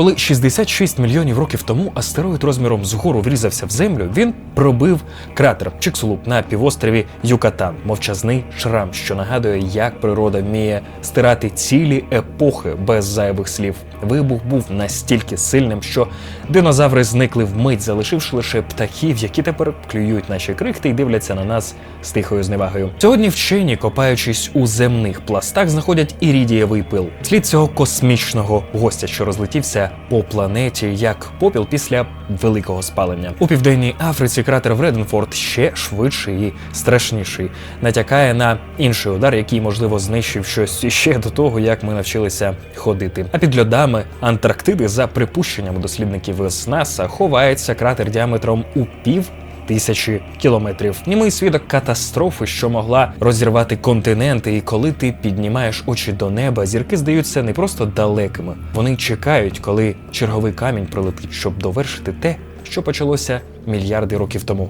Коли 66 мільйонів років тому астероїд розміром з гору врізався в землю, він пробив кратер Чиксулуп на півострові Юкатан, мовчазний шрам, що нагадує, як природа вміє стирати цілі епохи без зайвих слів. Вибух був настільки сильним, що динозаври зникли вмить, залишивши лише птахів, які тепер клюють наші крихти і дивляться на нас з тихою зневагою. Сьогодні вчені, копаючись у земних пластах, знаходять ірідієвий пил. Слід цього космічного гостя, що розлетівся по планеті як попіл після великого спалення. У південній Африці кратер Вреденфорд ще швидший і страшніший, натякає на інший удар, який можливо знищив щось ще до того, як ми навчилися ходити. А під льодами Антарктиди, за припущенням дослідників з НАСА, ховається кратер діаметром у пів тисячі кілометрів. Німий свідок катастрофи, що могла розірвати континенти, і коли ти піднімаєш очі до неба, зірки здаються не просто далекими. Вони чекають, коли черговий камінь прилетить, щоб довершити те, що почалося мільярди років тому.